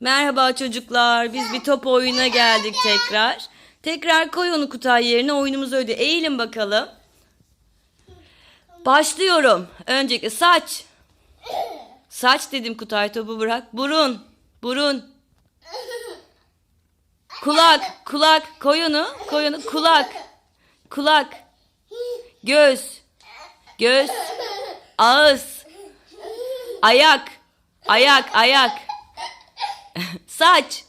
Merhaba çocuklar. Biz bir top oyununa geldik tekrar. Tekrar koy onu Kutay yerine oyunumuz öyle. Eğilin bakalım. Başlıyorum. Öncelikle saç. Saç dedim Kutay topu bırak. Burun. Burun. Kulak. Kulak. Koy onu. Koy onu. Kulak. Kulak. Göz. Göz. Ağız. Ayak. Ayak. Ayak. Saç.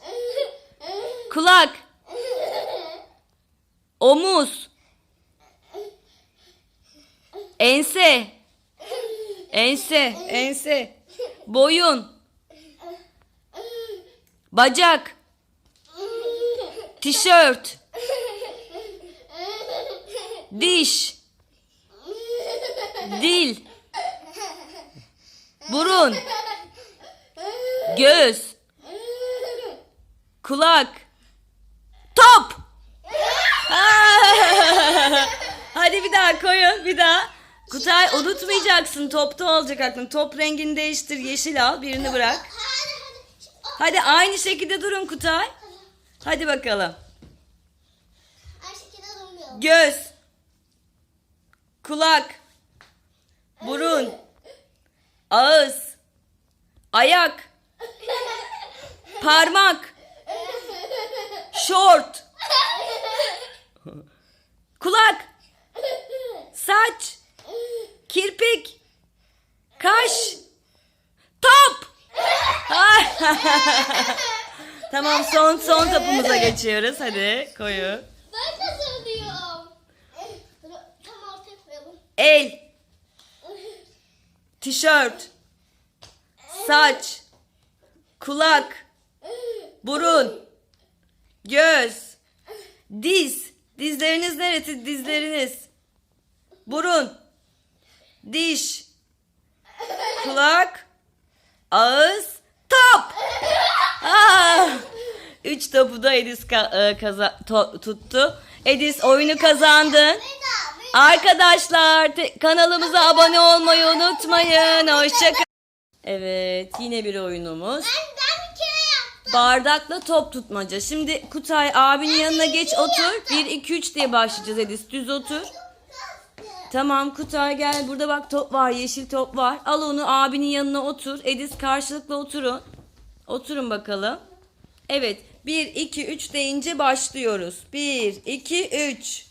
Kulak. Omuz. Ense. Ense. Ense. Boyun. Bacak. Tişört. Diş. Dil. Burun. Göz. Kulak. Top. Hadi bir daha koyun bir daha. Kutay unutmayacaksın topta olacak aklın. Top rengini değiştir yeşil al birini bırak. Hadi aynı şekilde durun Kutay. Hadi bakalım. Göz. Kulak. Burun. Ağız. Ayak. Parmak. Şort. Kulak. Saç. Kirpik. Kaş. Top. tamam son son topumuza geçiyoruz. Hadi koyun. Ben de söylüyorum. Tam ortaya koyalım. El. Tişört. Saç. Kulak. Burun. Göz. Diz. Dizleriniz neresi? Dizleriniz. Burun. Diş. Kulak. Ağız. Top. Ah! Üç topu da Edis ka- e, kaza- to- tuttu. Edis oyunu. Bir Arkadaşlar kanalımıza abone olmayı unutmayın. Hoşçakalın. Evet yine bir oyunumuz. Ben, ben. Bardakla top tutmaca. Şimdi Kutay abinin yanına geç otur. 1 2 3 diye başlayacağız Edis. Düz otur. Tamam Kutay gel burada bak top var yeşil top var. Al onu abinin yanına otur. Edis karşılıklı oturun. Oturun bakalım. Evet 1 2 3 deyince başlıyoruz. 1 2 3.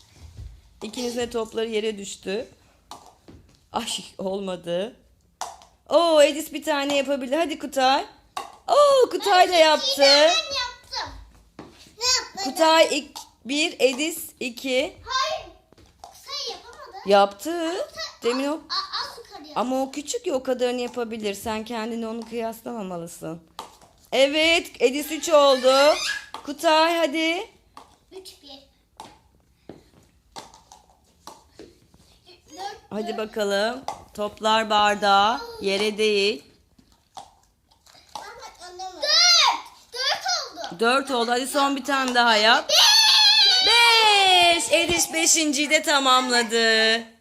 İkinizin de topları yere düştü. Ay olmadı. Oo Edis bir tane yapabildi. Hadi Kutay. Oo Kutay da yaptı. Ben yaptım. Ne yaptın? Kutay 1, Edis 2. Hayır. Sen yapamadın. Yaptı. Demin o az yukarıya. ama o küçük ya o kadarını yapabilir. Sen kendini onu kıyaslamamalısın. Evet, Edis 3 oldu. Kutay hadi. 3 1. 4 Hadi bakalım. Toplar bardağa, yere değil. 4 oldu. 4 oldu. Hadi son bir tane daha yap. 5. Edis 5.yi de tamamladı.